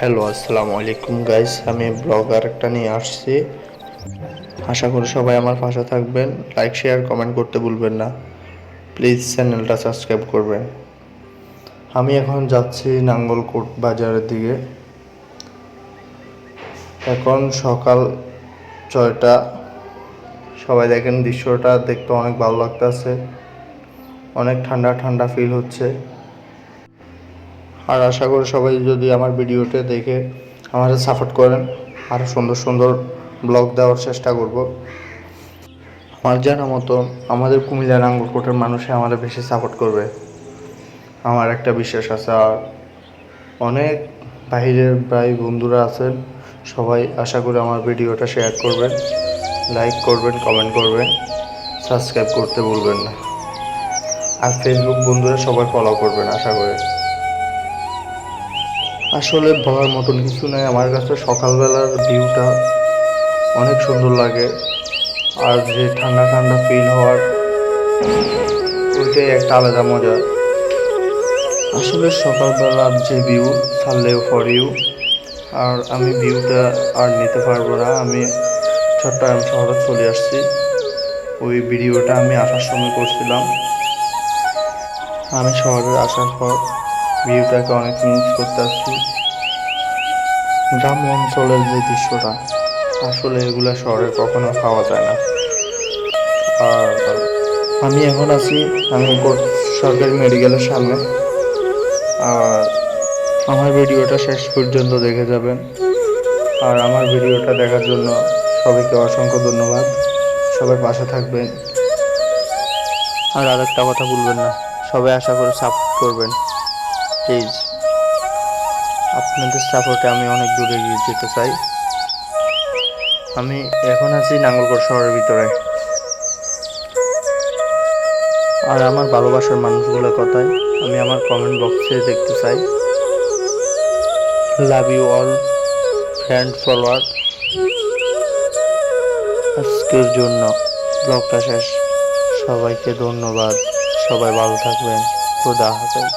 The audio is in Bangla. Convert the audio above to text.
হ্যালো, আসসালামু আলাইকুম গাইস আমি ব্লগার একটা নিয়ে আসছি। আশা করি সবাই আমার পাশে থাকবেন। লাইক শেয়ার কমেন্ট করতে ভুলবেন না। প্লিজ চ্যানেলটা সাবস্ক্রাইব করবেন। আমি এখন যাচ্ছি নাঙ্গলকোট বাজারের দিকে। এখন সকাল ছয়টা। সবাই দেখেন দৃশ্যটা দেখতে অনেক ভালো লাগতেছে। অনেক ঠান্ডা ঠান্ডা ফিল হচ্ছে। আর আশা করি সবাই যদি আমার ভিডিওটা দেখে আমার সাপোর্ট করেন আরও সুন্দর সুন্দর ব্লগ দেওয়ার চেষ্টা করব। আমার জানা মতো আমাদের কুমিল্লা নাঙ্গলকোটের মানুষে আমাদের বেশি সাপোর্ট করবে। আমার একটা বিশ্বাস আছে, আর অনেক বাইরের প্রায় বন্ধুরা আছেন, সবাই আশা করি আমার ভিডিওটা শেয়ার করবেন লাইক করবেন কমেন্ট করবেন সাবস্ক্রাইব করতে ভুলবেন না। আর ফেসবুক বন্ধুরা সবাই ফলো করবেন, আশা করি। আসলে বলার মতন কিছু নেই। আমার কাছে সকালবেলার ভিউটা অনেক সুন্দর লাগে। আর যে ঠান্ডা ঠান্ডা ফিল হওয়ার, ওইটাই একটা আলাদা মজা। আসলে সকালবেলার যে ভিউ সারলেও ফর ইউ আর আমি ভিউটা আর নিতে পারব না। আমি চট্টগ্রাম শহরে চলে আসছি। ওই ভিডিওটা আমি আসার সময় করছিলাম। আমি শহরে আসার পর ভিউটাকে অনেক মিস করতে আসছি গ্রাম অঞ্চলের যে দৃশ্যটা, আসলে এগুলো শহরে কখনো পাওয়া যায় না। আর আমি এখন আছি, আমি সরকারি মেডিকেলের সামনে। আর আমার ভিডিওটা শেষ পর্যন্ত দেখে যাবেন। আর আমার ভিডিওটা দেখার জন্য সবাইকে অসংখ্য ধন্যবাদ। সবাই পাশে থাকবেন। আর আরেকটা কথা বলবেন না, সবাই আশা করে সাপোর্ট করবেন। প্লিজ আপনাদের সাপোর্টে আমি অনেক দূরে এগিয়ে যেতে চাই। আমি এখন আছি নাঙ্গলকোট শহরের ভিতরে। আর আমার ভালোবাসার মানুষগুলোর কথায় আমি আমার কমেন্ট বক্সে দেখতে চাই। Love you all friend follower আজকের জন্য ব্লগটা শেষ। সবাইকে ধন্যবাদ। সবাই ভালো থাকবেন। খোদা হাফেজ।